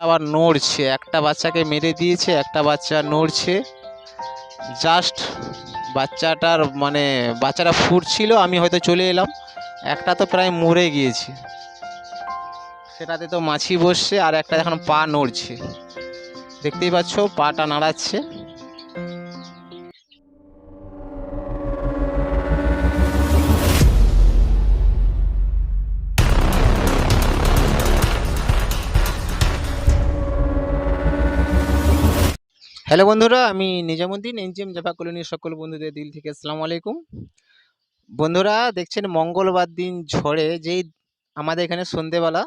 আবার নড়ছে। একটা বাচ্চাকে মেরে দিয়েছে, একটা বাচ্চা নড়ছে। জাস্ট বাচ্চাটার মানে বাচ্চাটা ফুটছিল, আমি হয়তো চলে এলাম। একটা তো প্রায় মরে গিয়েছে। সেটাতে তো মাছি বসছে, আর একটা এখন পা নড়ছে। দেখতেই পাচ্ছ, পাটা নাড়াচ্ছে। হ্যালো বন্ধুরা, আমি নিজামুদ্দিন, এনজিএম জাফা কলোনির সকল বন্ধুদের দিল থেকে আসসালামু আলাইকুম। বন্ধুরা, দেখছেন মঙ্গলবার দিন ঝড়ে, যেই আমাদের এখানে সন্ধেবেলা,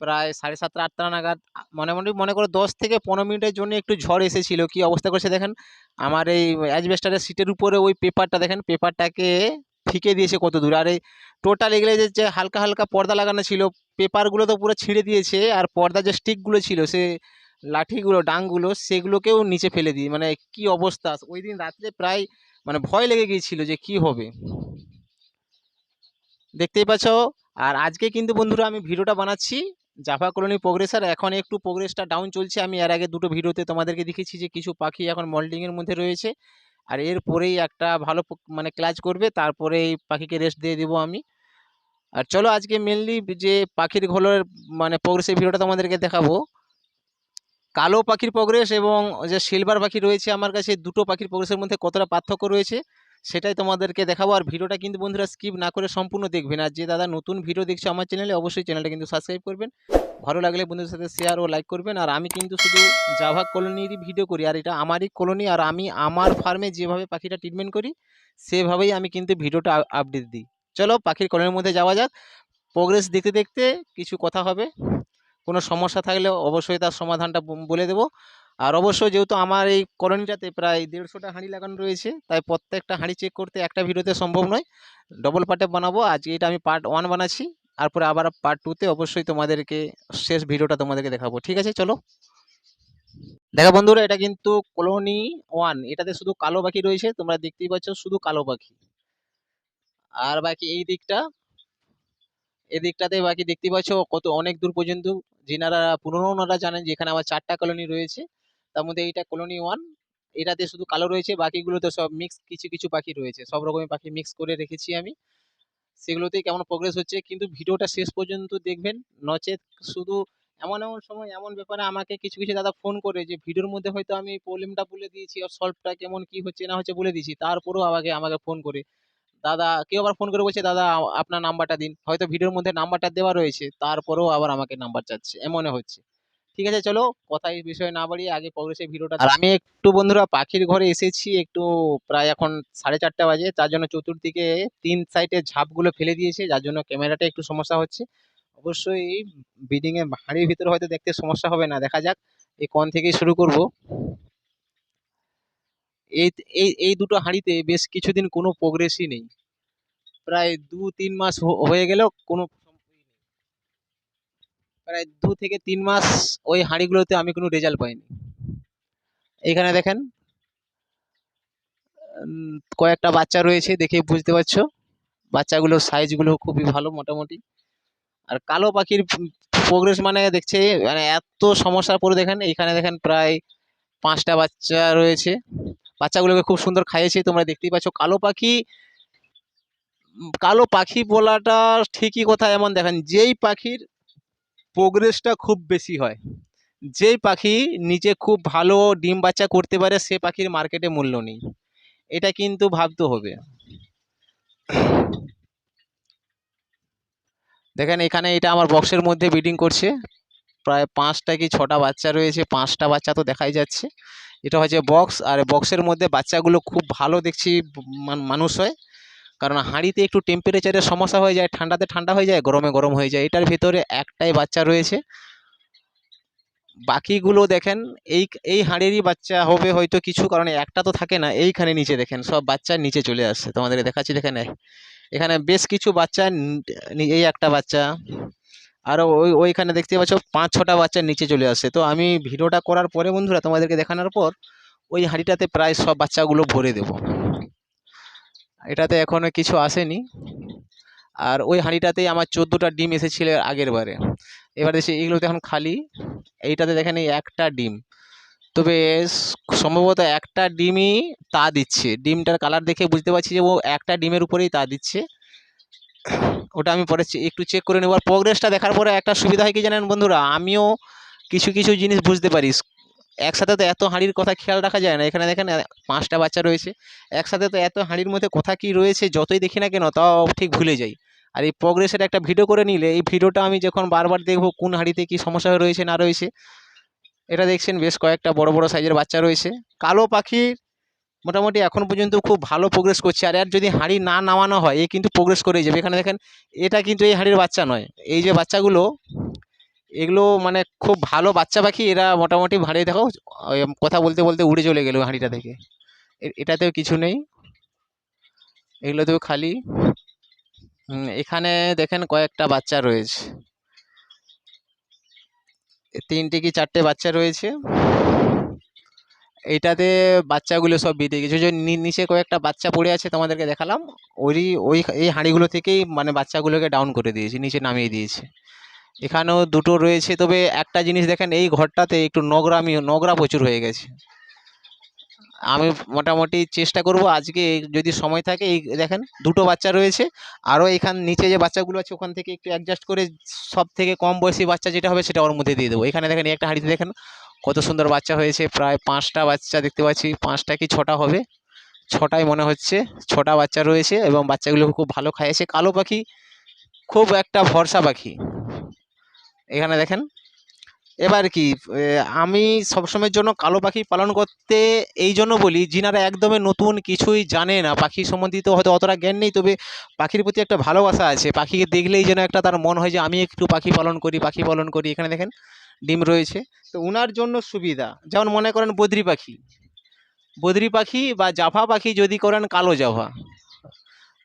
প্রায় সাড়ে সাতটা, আটটা নাগাদ মোটামুটি মনে করো দশ থেকে পনেরো মিনিটের জন্য একটু ঝড় এসেছিল। কি অবস্থা করেছে দেখেন? আমার এই অ্যাজবেস্টারের সিটের উপরে ওই পেপারটা দেখেন, পেপারটাকে ফিকে দিয়েছে কত দূর। আর এই টোটাল এগুলো যে হালকা হালকা পর্দা লাগানো ছিল, পেপারগুলো তো পুরো ছিঁড়ে দিয়েছে, আর পর্দা যে স্টিকগুলো ছিল, সে লাঠিগুলো ডাংগুলো সেগুলোকেও নিচে ফেলে দিই। মানে কি অবস্থা? ওই দিন রাত্রে প্রায় মানে ভয় লেগে গিয়েছিল যে কি হবে। দেখতেই পাচ্ছ? আর আজকে কিন্তু বন্ধুরা আমি ভিডিওটা বানাচ্ছি জাফা কলোনি প্রোগ্রেসার এখন একটু প্রোগ্রেসটা ডাউন চলছে। আমি এর আগে দুটো ভিডিওতে তোমাদেরকে দেখেছি যে কিছু পাখি এখন মল্টিংয়ের মধ্যে রয়েছে। আর এরপরেই একটা ভালো মানে ক্লাচ করবে। তারপরে এই পাখিকে রেস্ট দিয়ে দেবো আমি। আর চলো আজকে মেনলি যে পাখির ঘরের মানে প্রোগ্রেসের ভিডিওটা তোমাদেরকে দেখাবো। কালো পাখির প্রোগ্রেস এবং যে সিলভার পাখি রয়েছে আমার কাছে, দুটো পাখির প্রোগ্রেসের মধ্যে কতটা পার্থক্য রয়েছে, সেটাই তোমাদেরকে দেখাবো। আর ভিডিওটা কিন্তু বন্ধুরা স্কিপ না করে সম্পূর্ণ দেখবেন। আর যে দাদা নতুন ভিডিও দেখছে আমার চ্যানেলে অবশ্যই চ্যানেলটা কিন্তু সাবস্ক্রাইব করবেন। ভালো লাগলে বন্ধুদের সাথে শেয়ার ও লাইক করবেন। আর আমি কিন্তু শুধু জাভা কলোনিরই ভিডিও করি, আর এটা আমারই কলোনি আর আমি আমার ফার্মে যেভাবে পাখিটা ট্রিটমেন্ট করি, সেভাবেই আমি কিন্তু ভিডিওটা আপডেট দিই। চলো পাখির কলোনির মধ্যে যাওয়া যাক। প্রোগ্রেস দেখতে দেখতে কিছু কথা হবে। কোনো সমস্যা থাকলে অবশ্যই তার সমাধানটা বলে দেবো। আর অবশ্যই যেহেতু আমার এই কলোনিটাতে প্রায় দেড়শোটা হাঁড়ি লাগানো রয়েছে, তাই প্রত্যেকটা হাঁড়ি চেক করতে একটা ভিডিওতে সম্ভব নয়। ডবল পার্টে বানাবো, আজকে এটা আমি পার্ট ওয়ান বানাচ্ছি। তারপরে আবার পার্ট টুতে অবশ্যই তোমাদেরকে শেষ ভিডিওটা তোমাদেরকে দেখাবো। ঠিক আছে, চলো। দেখো বন্ধুরা, এটা কিন্তু কলোনি ওয়ান এটাতে শুধু কালো পাখি রয়েছে, তোমরা দেখতেই পাচ্ছ শুধু কালো পাখি। আর বাকি এই দিকটা এদিকটাতে বাকি দেখতে পাচ্ছ কত, অনেক দূর পর্যন্ত যিনারা, পুরনো ওনারা জানেন যে এখানে আমার চারটা কলোনি রয়েছে। তার মধ্যে এইটা কলোনি ওয়ান এটাতে শুধু কালো রয়েছে, বাকিগুলোতে সব মিক্স কিছু কিছু পাখি রয়েছে। সব রকমের পাখি মিক্স করে রেখেছি আমি। সেগুলোতেই কেমন প্রোগ্রেস হচ্ছে, কিন্তু ভিডিওটা শেষ পর্যন্ত দেখবেন। নচেত শুধু এমন এমন সময়, এমন ব্যাপারে আমাকে কিছু কিছু দাদা ফোন করে যে, ভিডিওর মধ্যে হয়তো আমি প্রবলেমটা বলে দিয়েছি, আর সলভটা কেমন, কি হচ্ছে, না হচ্ছে বলে দিয়েছি। তারপরেও আমাকে আমাকে ফোন করে। দাদা কেউ আবার ফোন করে বলছে দাদা আপনার নাম্বারটা দিন। হয়তো ভিডিওর মধ্যে নাম্বারটা দেওয়া রয়েছে তারপরেও আবার আমাকে নাম্বার চাচ্ছে এমনই হচ্ছে। ঠিক আছে চলো কথা এই বিষয়ে না বাড়িয়ে আগে প্রগ্রেসের ভিডিওটা আর আমি একটু বন্ধুরা পাখির ঘরে এসেছি একটু প্রায় এখন সাড়ে চারটা বাজে তার জন্য চতুর্দিকে তিন সাইডে ঝাপগুলো ফেলে দিয়েছে যার জন্য ক্যামেরাটা একটু সমস্যা হচ্ছে। অবশ্যই বিডিং এ হাঁড়ির ভিতরে হয়তো দেখতে সমস্যা হবে না দেখা যাক এই কোণ থেকেই শুরু করব। এই এই এই দুটো হাঁড়িতে বেশ কিছুদিন কোনো প্রোগ্রেসই নেই। প্রায় দু, তিন মাস হয়ে গেল কোনো প্রায় দু থেকে তিন মাস ওই হাঁড়িগুলোতে আমি কোনো রেজাল্ট পাইনি। এখানে দেখেন কয়েকটা বাচ্চা রয়েছে দেখে বুঝতে পারছ। বাচ্চাগুলোর সাইজগুলো খুবই ভালো মোটামুটি। আর কালো পাখির প্রোগ্রেস মানে দেখছে মানে এত সমস্যার পরে দেখেন এইখানে দেখেন প্রায় পাঁচটা বাচ্চা রয়েছে। বাচ্চাগুলোকে খুব সুন্দর খাইয়েছে, তোমরা দেখতেই পাচ্ছ। কালো পাখি কালো পাখি বলাটা ঠিকই কথা এমন দেখেন, যেই পাখির প্রোগ্রেসটা খুব বেশি হয়, যেই পাখি নিজে খুব ভালো ডিম বাচ্চা করতে পারে, সে পাখির মার্কেটে মূল্য নেই। এটা কিন্তু ভাবতে হবে। দেখেন, এখানে এটা আমার বক্সের মধ্যে ব্রিডিং করছে। প্রায় পাঁচটা কি ছটা বাচ্চা রয়েছে, পাঁচটা বাচ্চা তো দেখাই যাচ্ছে। এটা হচ্ছে বক্স আর বক্সের মধ্যে বাচ্চাগুলো খুব ভালো দেখছি মান- মানুষ হয়। কারণ হাঁড়িতে একটু টেম্পারেচারের সমস্যা হয়ে যায়, ঠান্ডাতে ঠান্ডা হয়ে যায়, গরমে গরম হয়ে যায়। এটার ভিতরে একটাই বাচ্চা রয়েছে। বাকিগুলো দেখেন, এই এই হাঁড়েরই বাচ্চা হবে হয়তো কিছু, কারণে একটা তো থাকে না, এইখানে নিচে দেখেন, সব বাচ্চা নিচে চলে আসছে। তোমাদের দেখাচ্ছি, দেখেন। এখানে বেশ কিছু বাচ্চা, এই একটা বাচ্চা। আরও ওই, ওইখানে দেখতে পাচ্ছ পাঁচ, ছটা বাচ্চা নিচে চলে আসছে। তো আমি ভিডিওটা করার পরে বন্ধুরা তোমাদেরকে দেখানোর পর ওই হাঁড়িটাতে প্রায় সব বাচ্চাগুলো ভরে দেব। এটাতে এখনও কিছু আসেনি। আর ওই হাঁড়িটাতেই আমার চোদ্দোটা ডিম এসেছিল আগের বারে। এবার দেখছি এগুলোতে এখন খালি। এইটাতে দেখেন একটা ডিম। তবে সম্ভবত একটা ডিমই তা দিচ্ছে। ডিমটার কালার দেখে বুঝতে পারছি যে ও একটা ডিমের উপরেই তা দিচ্ছে। ওটা আমি পরে একটু চেক করে নেব। আর প্রোগ্রেসটা দেখার পরে একটা সুবিধা হয় কি জানেন বন্ধুরা? আমিও কিছু কিছু জিনিস বুঝতে পারি। একসাথে তো এত হাঁড়ির কথা খেয়াল রাখা যায় না। এখানে দেখেন পাঁচটা বাচ্চা রয়েছে। একসাথে তো এত হাঁড়ির মধ্যে কোথা কি রয়েছে, যতই দেখি না কেন, তাও ঠিক ভুলে যাই। আর এই প্রোগ্রেসের একটা ভিডিও করে নিলে, এই ভিডিওটা আমি যখন বারবার দেখব, কোন হাঁড়িতে কি সমস্যা রয়েছে, না রয়েছে, এটা দেখছেন বেশ কয়েকটা বড় বড় সাইজের বাচ্চা রয়েছে। কালো পাখির মোটামুটি এখন পর্যন্ত খুব ভালো প্রোগ্রেস করছে। আর এর যদি হাঁড়ি না নামানো হয়, এ কিন্তু প্রোগ্রেস করেই যাবে। এখানে দেখেন, এটা কিন্তু এই হাঁড়ির বাচ্চা নয়। এই যে বাচ্চাগুলো, এগুলো মানে খুব ভালো বাচ্চা পাখি, এরা মোটামুটি ভাঁড়ে, দেখো কথা বলতে বলতে উড়ে চলে গেল হাঁড়িটা থেকে এটাতেও কিছু নেই। এগুলোতেও খালি। এখানে দেখেন কয়েকটা বাচ্চা রয়েছে। তিনটে কি চারটে বাচ্চা রয়েছে? এইটাতে বাচ্চাগুলো সব বেরিয়ে গেছে। যে নিচে কয়েকটা বাচ্চা পড়ে আছে তোমাদেরকে দেখালাম। ওই ওই এই হাঁড়িগুলো থেকেই মানে বাচ্চাগুলোকে ডাউন করে দিয়েছি, নিচে নামিয়ে দিয়েছে। এখানেও দুটো রয়েছে, তবে একটা জিনিস দেখেন, এই ঘরটাতে একটু নোংরামি, নোংরা প্রচুর হয়ে গেছে। আমি মোটামুটি চেষ্টা করব আজকে যদি সময় থাকে, এই দেখেন, দুটো বাচ্চা রয়েছে। আরও এখান নিচে যে বাচ্চাগুলো আছে, ওখান থেকে একটু অ্যাডজাস্ট করে সব থেকে কম বয়সী বাচ্চা যেটা হবে, সেটা ওর মধ্যে দিয়ে দেবো। এখানে দেখেন একটা হাঁড়িতে দেখেন কত সুন্দর বাচ্চা হয়েছে, প্রায় পাঁচটা বাচ্চা দেখতে পাচ্ছি, পাঁচটা কি ছটা হবে? ছটাই মনে হচ্ছে, ছটা বাচ্চা রয়েছে এবং বাচ্চাগুলো খুব ভালো খাইয়েছে কালো পাখি খুব একটা ভরসা পাখি। এখানে দেখেন, এবার কি আমি সবসময়ের জন্য কালো পাখি পালন করতে এই জন্য বলি, যিনারা একদমই নতুন কিছুই জানে না, পাখি সম্বন্ধিত হয়তো অতটা জ্ঞান নেই, তবে পাখির প্রতি একটা ভালোবাসা আছে। পাখিকে দেখলেই যেন একটা তার মন হয় যে, আমি একটু পাখি পালন করি, পাখি পালন করি। এখানে দেখেন ডিম রয়েছে। তো উনার জন্য সুবিধা, যেমন মনে করেন বদ্রি পাখি। বদ্রি পাখি বা জাভা পাখি যদি করেন কালো জাভা।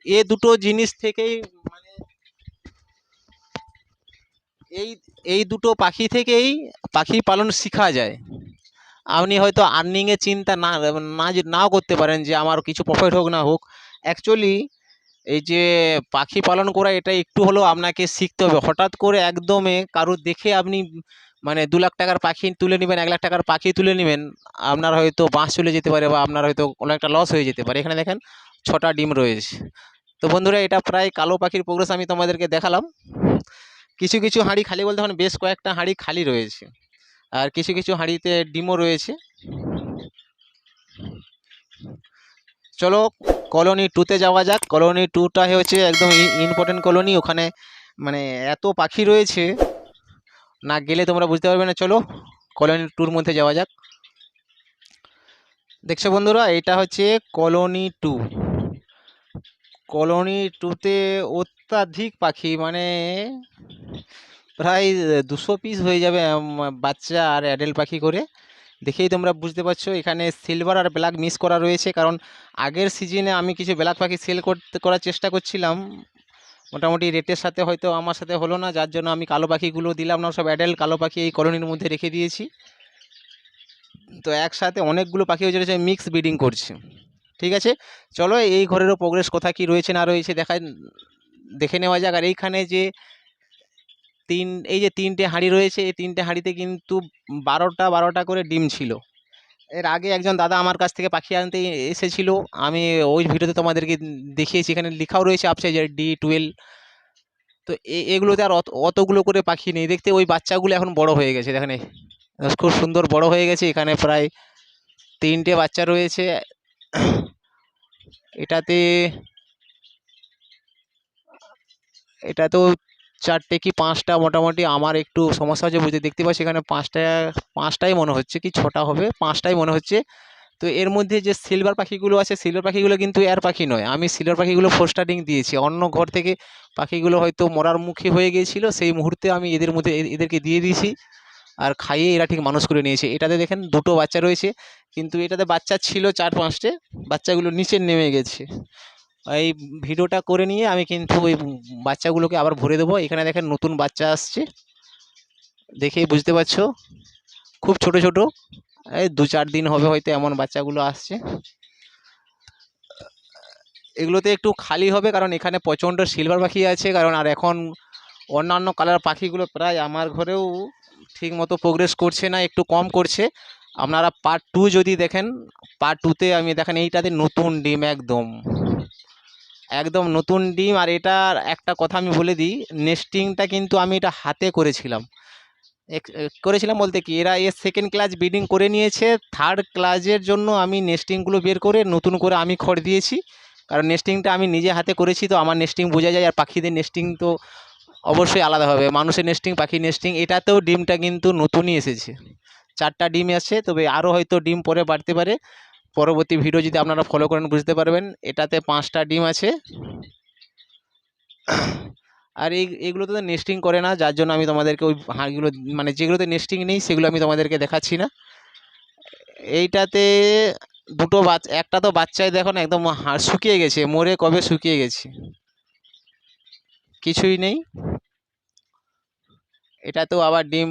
এ দুটো জিনিস থেকেই মানে এই এই দুটো পাখি থেকেই পাখি পালন শেখা যায়। আপনি হয়তো আর্নিংয়ের চিন্তা না না নাও করতে পারেন যে, আমার কিছু প্রফিট হোক না হোক। অ্যাকচুয়ালি এই যে পাখি পালন করা, এটা একটু হলেও আপনাকে শিখতে হবে। হঠাৎ করে একদমে কারুর দেখে আপনি মানে দু লাখ টাকার পাখি তুলে নেবেন, এক লাখ টাকার পাখি তুলে নেবেন, আপনার হয়তো বাঁশ চলে যেতে পারে বা আপনার হয়তো কোনো একটা লস হয়ে যেতে পারে। এখানে দেখেন ছটা ডিম রয়েছে। তো বন্ধুরা, এটা প্রায় কালো পাখির প্রোগ্রেস আমি তোমাদেরকে দেখালাম। কিছু কিছু হাঁড়ি খালি বলতে এখন বেশ কয়েকটা হাঁড়ি খালি রয়েছে। আর কিছু কিছু হাঁড়িতে ডিমও রয়েছে। চলো কলোনি টুতে যাওয়া যাক। কলোনি টুটা হচ্ছে একদম ইম্পর্টেন্ট কলোনি ওখানে মানে এত পাখি রয়েছে। না গেলে তোমরা বুঝতে পারবে না, চলো কলোনি টুর মধ্যে যাওয়া যাক। দেখছ বন্ধুরা, এটা হচ্ছে কলোনি টু কলোনি টুতে অত্যাধিক পাখি মানে প্রায় দুশো পিস হয়ে যাবে বাচ্চা আর অ্যাডেল পাখি করে। দেখেই তোমরা বুঝতে পারছ, এখানে সিলভার আর ব্ল্যাক মিস করা রয়েছে, কারণ আগের সিজনে আমি কিছু ব্ল্যাক পাখি সেল করতে, করার চেষ্টা করছিলাম। মোটামুটি রেটের সাথে হয়তো আমার সাথে হলো না, যার জন্য আমি কালো পাখিগুলো দিলাম না, সব অ্যাডাল্ট কালো পাখি এই কলোনির মধ্যে রেখে দিয়েছি। তো একসাথে অনেকগুলো পাখি হয়ে চলেছে মিক্স ব্রিডিং করছে। ঠিক আছে? চলো এই ঘরেরও প্রোগ্রেস কোথা কি রয়েছে না রয়েছে দেখা দেখে নেওয়া যাক। আর এইখানে যে তিন, এই যে তিনটে হাঁড়ি রয়েছে, এই তিনটে হাঁড়িতে কিন্তু বারোটা বারোটা করে ডিম ছিল। এর আগে একজন দাদা আমার কাছ থেকে পাখি আনতে এসেছিল। আমি ওই ভিডিওতে তোমাদেরকে দেখিয়েছি। এখানে লেখাও রয়েছে আপসে যে ডি টুয়েলভ তো এগুলোতে আর অত, অতগুলো করে পাখি নেই। দেখতে ওই বাচ্চাগুলো এখন বড় হয়ে গেছে, দেখেন খুব সুন্দর বড় হয়ে গেছে। এখানে প্রায় তিনটে বাচ্চা রয়েছে। এটাতে, এটাতেও চারটে কি পাঁচটা মোটামুটি আমার একটু সমস্যা হচ্ছে বুঝতে, দেখতে পাচ্ছি এখানে পাঁচটা, পাঁচটাই মনে হচ্ছে কি ছটা হবে, পাঁচটাই মনে হচ্ছে। তো এর মধ্যে যে সিলভার পাখিগুলো আছে সিলভার পাখিগুলো কিন্তু এর পাখি নয়। আমি সিলভার পাখিগুলো ফোর স্টার্টিং দিয়েছি। অন্য ঘর থেকে পাখিগুলো হয়তো মরার মুখে হয়ে গিয়েছিল, সেই মুহূর্তে আমি এদের মধ্যে এদেরকে দিয়ে দিয়েছি। আর খাইয়ে এরা ঠিক মানুষ করে নিয়েছে। এটাতে দেখেন দুটো বাচ্চা রয়েছে, কিন্তু এটাতে বাচ্চা ছিল চার পাঁচটে, বাচ্চাগুলো নিচে নেমে গেছে। এই ভিডিওটা করে নিয়ে আমি কিন্তু ওই বাচ্চাগুলোকে আবার ভরে দেবো। এখানে দেখেন নতুন বাচ্চা আসছে। দেখেই বুঝতে পারছ? খুব ছোট ছোট। এই দু চার দিন হবে হয়তো এমন বাচ্চাগুলো আসছে। এগুলোতে একটু খালি হবে কারণ এখানে প্রচণ্ড সিলভার পাখি আছে। কারণ আর এখন অন্যান্য কালার পাখিগুলো প্রায় আমার ঘরেও ঠিক মতো প্রোগ্রেস করছে না, একটু কম করছে। আপনারা পার্ট টু যদি দেখেন পার্ট টুতে আমি দেখেন এইটাতে নতুন ডিম একদম। একদম নতুন ডিম আর এটার একটা কথা আমি বলে দিই নেস্টিংটা কিন্তু আমি এটা হাতে করেছিলাম। করেছিলাম বলতে কি, এরা এর সেকেন্ড ক্লাস ব্রিডিং করে নিয়েছে থার্ড ক্লাসের জন্য আমি নেস্টিংগুলো বের করে নতুন করে আমি খড় দিয়েছি। কারণ নেস্টিংটা আমি নিজে হাতে করেছি, তো আমার নেস্টিং বোঝা যায়, আর পাখিদের নেস্টিং তো অবশ্যই আলাদা হবে। মানুষের নেস্টিং পাখি নেস্টিং এটাতেও ডিমটা কিন্তু নতুনই এসেছে। চারটা ডিম আছে, তবে আরও হয়তো ডিম পরে বাড়তে পারে। পরবর্তী ভিডিও যদি আপনারা ফলো করেন, বুঝতে পারবেন, এটাতে পাঁচটা ডিম আছে। আর এই, এগুলোতে তো নেস্টিং করে না, যার জন্য আমি তোমাদেরকে ওই হাঁড়িগুলো মানে যেগুলোতে নেস্টিং নেই, সেগুলো আমি তোমাদেরকে দেখাচ্ছি না। এইটাতে দুটো বাচ্চা একটা তো বাচ্চাই দেখো না, একদম শুকিয়ে গেছে, মরে কবে শুকিয়ে গেছে। কিছুই নেই। এটাতেও আবার ডিম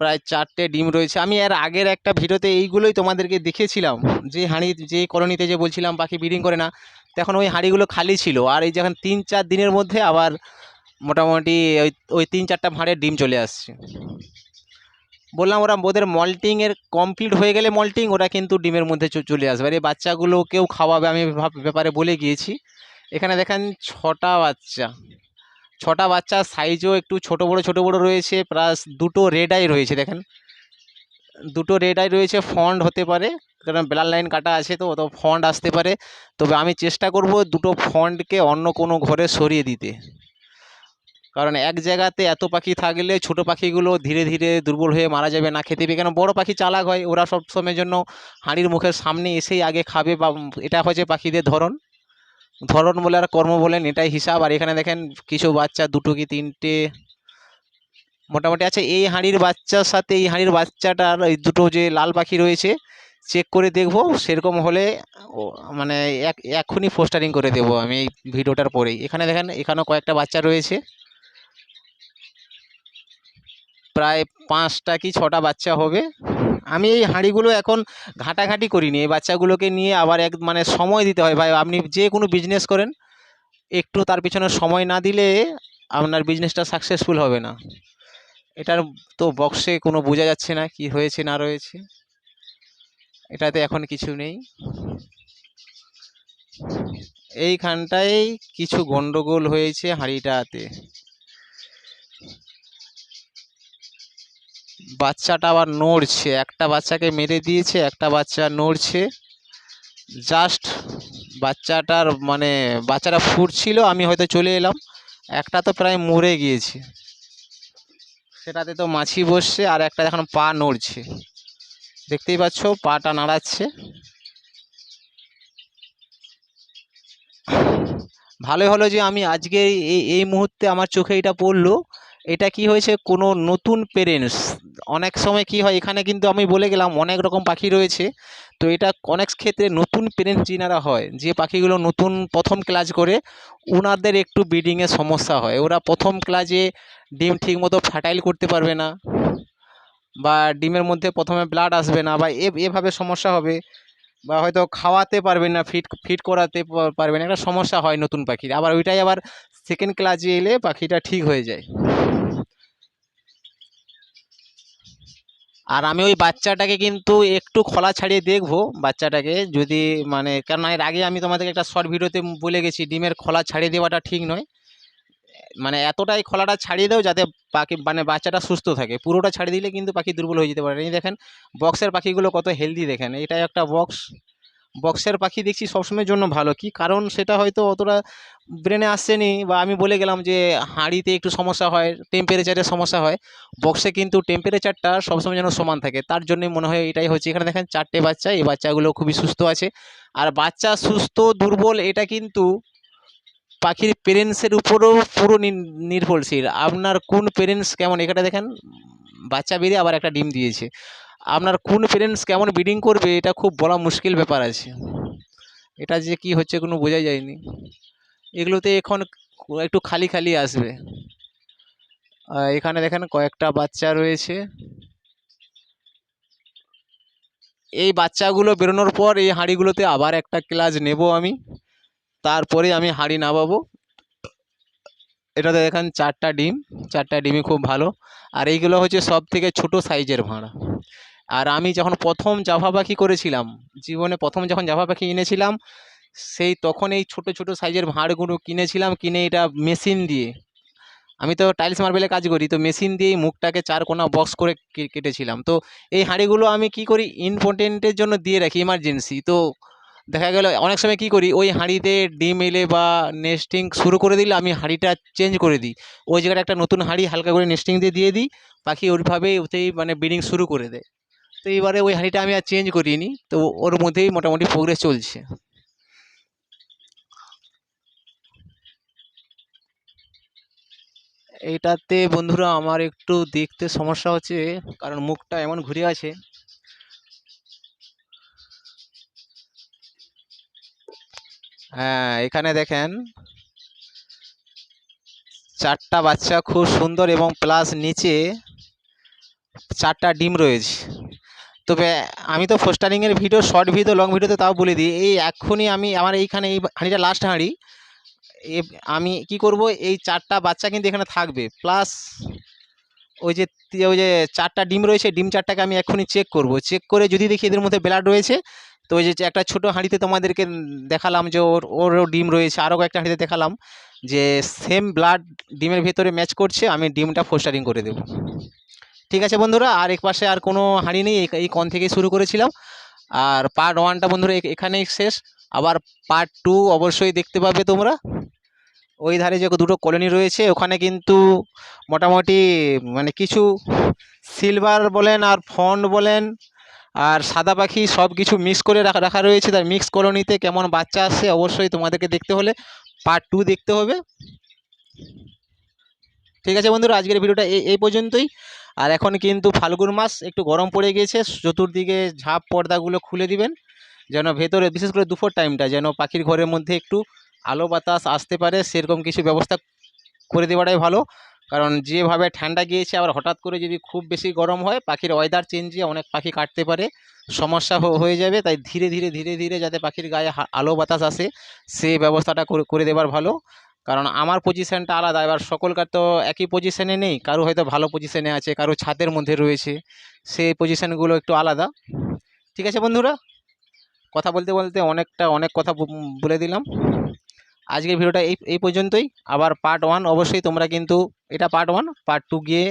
প্রায় চারটে ডিম রয়েছে। আমি এর আগের একটা ভিডিওতে এইগুলোই তোমাদেরকে দেখিয়েছিলাম যে হাঁড়ি, যে কলোনিতে যে বলছিলাম, পাখি ব্রিডিং করে না, তখন ওই হাঁড়িগুলো খালি ছিল। আর এই যখন তিন চার দিনের মধ্যে আবার মোটামুটি ওই ওই তিন চারটা ভাঁড়ের ডিম চলে আসছে। বললাম ওরা ওদের মল্টিংয়ের কমপ্লিট হয়ে গেলে মল্টিং, ওরা কিন্তু ডিমের মধ্যে চলে আসবে। আর এই বাচ্চাগুলোকেও খাওয়াবে আমি ব্যাপারে বলে গিয়েছি। এখানে দেখেন ছটা বাচ্চা। ছটা বাচ্চার সাইজও একটু ছোট বড় ছোট বড় রয়েছে প্লাস দুটো রেড আই রয়েছে দেখেন। দুটো রেড আই রয়েছে ফন্ড হতে পারে, কারণ ব্লার লাইন কাটা আছে তো তো ফন্ড আসতে পারে। তবে আমি চেষ্টা করব দুটো ফন্ডকে অন্য কোনো ঘরে সরিয়ে দিতে। কারণ এক জায়গাতে এত পাখি থাকলে ছোট পাখিগুলো ধীরে ধীরে দুর্বল হয়ে মারা যাবে, না খেতে পেয়ে। কেন? বড় পাখি চালাক হয়, ওরা সব সময়ের জন্য হাঁড়ির মুখের সামনে এসেই আগে খাবে, বা এটা হচ্ছে পাখিদের ধরন। ধরন বলে আর কর্ম বলেন এটাই হিসাব। আর এখানে দেখেন, কিছু বাচ্চা, দুটো কি তিনটে? মোটামুটি আছে। এই হাঁড়ির বাচ্চার সাথে, এই হাঁড়ির বাচ্চাটার এই দুটো যে লাল পাখি রয়েছে চেক করে দেখব। সেরকম হলে মানে এক এক্ষুনি পোস্টারিং করে দেবো আমি এই ভিডিওটার পরেই। এখানে দেখেন, এখানেও কয়েকটা বাচ্চা রয়েছে। প্রায় পাঁচটা কি ছটা বাচ্চা হবে। আমি এই হাঁড়িগুলো এখন ঘাঁটাঘাঁটি করিনি, এই বাচ্চাগুলোকে নিয়ে আবার এক মানে সময় দিতে হয়। ভাই, আপনি যে কোনো বিজনেস করেন, একটু তার পিছনে সময় না দিলে আপনার বিজনেসটা সাকসেসফুল হবে না। এটার তো বক্সে কোনো বোঝা যাচ্ছে না কি হয়েছে, না রয়েছে। এটাতে এখন কিছু নেই। এইখানটায় কিছু গন্ডগোল হয়েছে হাঁড়িটাতে। বাচ্চাটা আবার নড়ছে। একটা বাচ্চাকে মেরে দিয়েছে, একটা বাচ্চা নড়ছে। জাস্ট বাচ্চাটার মানে বাচ্চাটা ফুটছিল আমি হয়তো চলে এলাম। একটা তো প্রায় মরে গিয়েছে। সেটাতে তো মাছি বসছে আর একটা এখন পা নড়ছে। দেখতেই পাচ্ছ, পাটা নাড়াচ্ছে। ভালোই হলো যে আমি আজকে এই এই মুহূর্তে আমার চোখে এটা পড়ল। এটা কি হয়েছে? কোনো নতুন পেরেন্টস অনেক সময় কি হয়, এখানে কিন্তু আমি বলে গেলাম অনেক রকম পাখি রয়েছে। তো এটা অনেক ক্ষেত্রে নতুন পেরেন্টস যিনারা হয়, যে পাখিগুলো নতুন প্রথম ক্লাস করে ওনাদের একটু ব্রিডিংয়ের সমস্যা হয়। ওরা প্রথম ক্লাসে ডিম ঠিকমতো ফার্টাইল করতে পারবে না, বা ডিমের মধ্যে প্রথমে ব্লাড আসবে না, বা এভাবে সমস্যা হবে, বা হয়তো খাওয়াতে পারবে না ফিট ফিট করাতে পারবে না, একটা সমস্যা হয় নতুন পাখির। আবার ওইটাই আবার সেকেন্ড ক্লাসে এলে পাখিটা ঠিক হয়ে যায়। আর আমি ওই বাচ্চাটাকে কিন্তু একটু খোলা ছাড়িয়ে দেখব বাচ্চাটাকে যদি মানে কেন এর আগে আমি তোমাদেরকে একটা শর্ট ভিডিওতে বলে গেছি, ডিমের খোলা ছাড়িয়ে দেওয়াটা ঠিক নয়। মানে এতটাই খোলাটা ছাড়িয়ে দেও যাতে পাখি মানে বাচ্চাটা সুস্থ থাকে। পুরোটা ছাড়িয়ে দিলে কিন্তু পাখি দুর্বল হয়ে যেতে পারে। এই দেখেন বক্সের পাখিগুলো কত হেলদি দেখেন। এটা একটা বক্স বক্সের পাখি দেখছি সবসময়ের জন্য ভালো। কি কারণ? সেটা হয়তো অতটা ব্রেনে আসছেনি বা আমি বলে গেলাম যে হাঁড়িতে একটু সমস্যা হয় টেম্পারেচারের সমস্যা হয়। বক্সে কিন্তু টেম্পারেচারটা সবসময় যেন সমান থাকে। তার জন্যই মনে হয় এটাই হচ্ছে। এখানে দেখেন চারটে বাচ্চা, এই বাচ্চাগুলো খুবই সুস্থ আছে। আর বাচ্চা সুস্থ, দুর্বল, এটা কিন্তু পাখির পেরেন্টসের উপরও পুরো নির- নির্ভরশীল। আপনার কোন পেরেন্টস কেমন? এখানে দেখেন বাচ্চা বেরিয়ে আবার একটা ডিম দিয়েছে। আপনার কোন পেরেন্টস কেমন ব্রিডিং করবে, এটা খুব বলা মুশকিল ব্যাপার আছে। এটা যে কি হচ্ছে কোনো বোঝা যায়নি। এগুলোতে এখন একটু খালি খালি আসবে। এখানে দেখেন কয়েকটা বাচ্চা রয়েছে। এই বাচ্চাগুলো বেরোনোর পর এই হাঁড়িগুলোতে আবার একটা ক্লাস নেব আমি। তারপরে আমি হাঁড়ি নামাবো। এটাতে দেখেন চারটা ডিম, চারটা ডিমই খুব ভালো। আর এইগুলো হচ্ছে সব থেকে ছোটো সাইজের ভাঁড়া। আর আমি যখন প্রথম জাভা পাখি করেছিলাম, জীবনে প্রথম যখন জাভা পাখি এনেছিলাম, সেই তখন এই ছোটো ছোটো সাইজের ভাঁড়গুলো কিনেছিলাম, কিনে এটা মেশিন দিয়ে। আমি তো টাইলস মার্বেলে কাজ করি, তো মেশিন দিয়েই মুখটাকে চার কোনা বক্স করে কেটেছিলাম। তো এই হাঁড়িগুলো আমি কি করি ইম্পর্টেন্টের জন্য দিয়ে রাখি ইমার্জেন্সি তো দেখা গেল, অনেক সময় কি করি, ওই হাঁড়িতে ডিম এলে বা নেস্টিং শুরু করে দিলে আমি হাঁড়িটা চেঞ্জ করে দিই। ওই জায়গাটা একটা নতুন হাঁড়ি হালকা করে নেস্টিং দিয়ে দিয়ে দিই, পাখি ওইভাবেই ওতেই মানে ব্রিডিং শুরু করে দেয়। তো এবারে ওই হাঁড়িটা আমি আর চেঞ্জ করিনি। তো ওর মধ্যেই মোটামুটি প্রোগ্রেস চলছে। এইটাতে বন্ধুরা আমার একটু দেখতে সমস্যা হচ্ছে, কারণ মুখটা এমন ঘুরে আছে। হ্যাঁ এখানে দেখেন, চারটা বাচ্চা খুব সুন্দর এবং প্লাস নিচে চারটা ডিম রয়েছে। তবে আমি তো ফোস্টারিংয়ের ভিডিও শর্ট ভিডিও লং ভিডিওতে তাও বলে দিই, এই এক্ষুনি আমি আমার এইখানে এই হাঁড়িটা লাস্ট হাঁড়ি আমি কি করব, এই চারটা বাচ্চা কিন্তু এখানে থাকবে প্লাস ওই যে ওই যে চারটা ডিম রয়েছে, ডিম চারটাকে আমি এক্ষুনি চেক করব চেক করে যদি দেখি এদের মধ্যে ব্লাড রয়েছে, তো ওই যে যে একটা ছোটো হাঁড়িতে তোমাদেরকে দেখালাম যে ওর ওরও ডিম রয়েছে, আরও কয়েকটা হাঁড়িতে দেখালাম, যে সেম ব্লাড ডিমের ভেতরে ম্যাচ করছে, আমি ডিমটা ফোস্টারিং করে দেবো। ঠিক আছে বন্ধুরা, আর এক পাশে আর কোনো হাঁড়ি নেই, এই- কন থেকেই শুরু করেছিলাম। আর পার্ট ওয়ানটা বন্ধুরা এখ- এখানেই শেষ। আবার পার্ট টু অবশ্যই দেখতে পাবে তোমরা। ওই ধারে যে দুটো কলোনি রয়েছে, ওখানে কিন্তু মোটামুটি মানে কিছু সিলভার বলেন আর ফন্ড বলেন আর সাদা পাখি সব কিছু মিক্স করে রাখা রাখা রয়েছে। তার মিক্স কলোনিতে কেমন বাচ্চা আসছে অবশ্যই তোমাদেরকে দেখতে হলে পার্ট টু দেখতে হবে। ঠিক আছে বন্ধুরা, আজকের ভিডিওটা এই পর্যন্তই। আর এখন কিন্তু ফাল্গুন মাস, একটু গরম পড়ে গিয়েছে চতুর্দিকে ঝাপ পর্দাগুলো খুলে দিবেন, যেন ভেতরে, বিশেষ করে দুপুর টাইমটা যেন পাখির ঘরের মধ্যে একটু আলো বাতাস আসতে পারে, সেরকম কিছু ব্যবস্থা করে দেওয়াটাই ভালো। কারণ যেভাবে ঠান্ডা গিয়েছে, আবার হঠাৎ করে যদি খুব বেশি গরম হয়, পাখির ওয়েদার চেঞ্জে অনেক পাখি কাটতে পারে, সমস্যা হয়ে যাবে, তাই ধীরে ধীরে ধীরে ধীরে যাতে পাখির গায়ে আলো বাতাস আসে সেই ব্যবস্থাটা করে করে দেওয়ার ভালো। কারণ আমার পজিশানটা আলাদা। এবার সকলকার তো একই পজিশানে নেই। কারও হয়তো ভালো পজিশানে আছে, কারও ছাদের মধ্যে রয়েছে। সেই পজিশানগুলো একটু আলাদা। ঠিক আছে বন্ধুরা? কথা বলতে বলতে অনেকটা, অনেক কথা বলে দিলাম। আজকের ভিডিওটা এই এই পর্যন্তই। আবার পার্ট ওয়ান অবশ্যই তোমরা কিন্তু এটা পার্ট ওয়ান পার্ট টু গিয়ে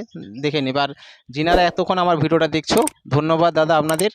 দেখে নেবে। আর যিনারা এতক্ষণ আমার ভিডিওটা দেখছ, ধন্যবাদ দাদা আপনাদের।